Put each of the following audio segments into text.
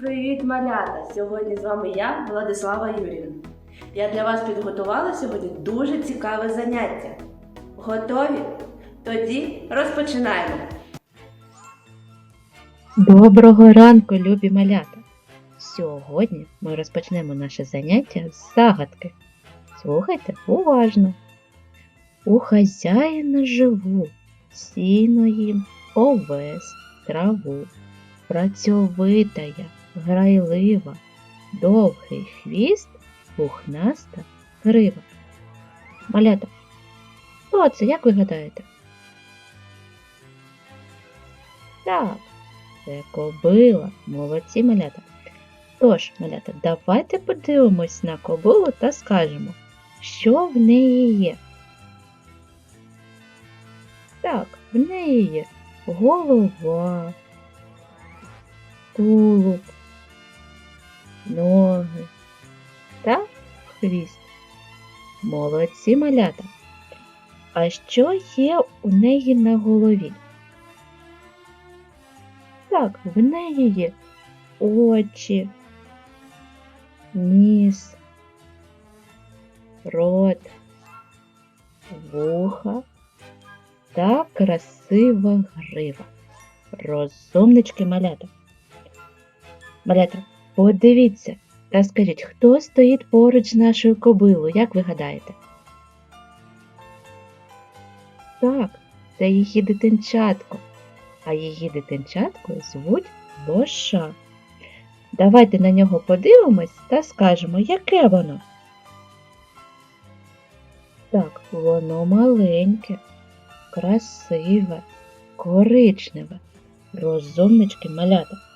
Привіт, малята! Сьогодні з вами я, Владислава Юрівна. Я для вас підготувала сьогодні дуже цікаве заняття. Готові? Тоді розпочинаємо. Доброго ранку, любі малята! Сьогодні ми розпочнемо наше заняття з загадки. Слухайте уважно. У хазяїна живу, сіно їм, овес, траву. Працьовита я, грайлива, довгий хвіст, пухнаста грива. Малята, хто це, як ви гадаєте? Так, це кобила. Молодці малята. Тож, малята, давайте подивимось на кобилу та скажемо, що в неї є. Так, в неї є голова, тулуб, ноги та хвіст. Молодці малята. А що є у неї на голові? Так, в неї є очі, ніс, рот, вуха та красива грива. Розумнички малята. Малята, подивіться та скажіть, хто стоїть поруч з нашою кобилою, як ви гадаєте? Так, це її дитинчатко а її дитинчатко звуть Лоша. Давайте на нього подивимось та скажемо, яке воно. Так, воно маленьке, красиве, коричневе, розумнички малята.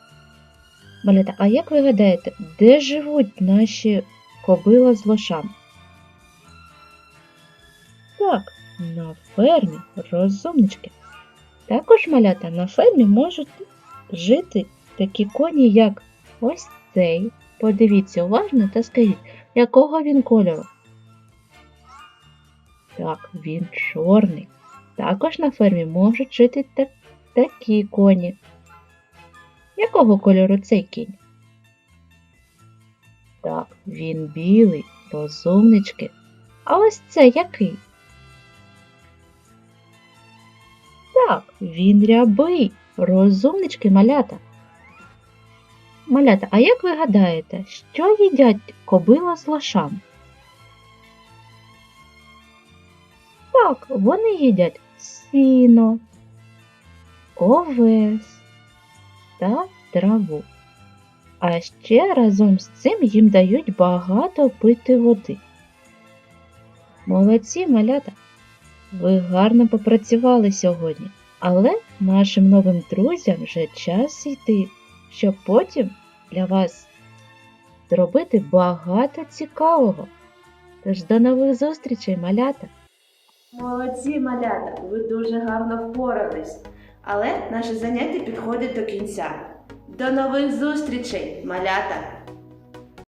Малята, а як ви гадаєте, де живуть наші кобила з лошами? Так, на фермі розумнички. Також малята на фермі можуть жити такі коні, як ось цей. Подивіться уважно та скажіть, якого він кольору. Так, він чорний. Також на фермі можуть жити та- такі коні. Якого кольору цей кінь? Так, він білий, розумнички. А ось це який? Так, він рябий, розумнички малята. Малята, а як ви гадаєте, що їдять кобила з лошам? Так, вони їдять сіно, овес та траву. А ще разом з цим їм дають багато пити води. Молодці малята! Ви гарно попрацювали сьогодні, але нашим новим друзям вже час йти, щоб потім для вас зробити багато цікавого. Тож до нових зустрічей, малята! Молодці, малята! Ви дуже гарно впорались. Але наше заняття підходить до кінця. До нових зустрічей, малята!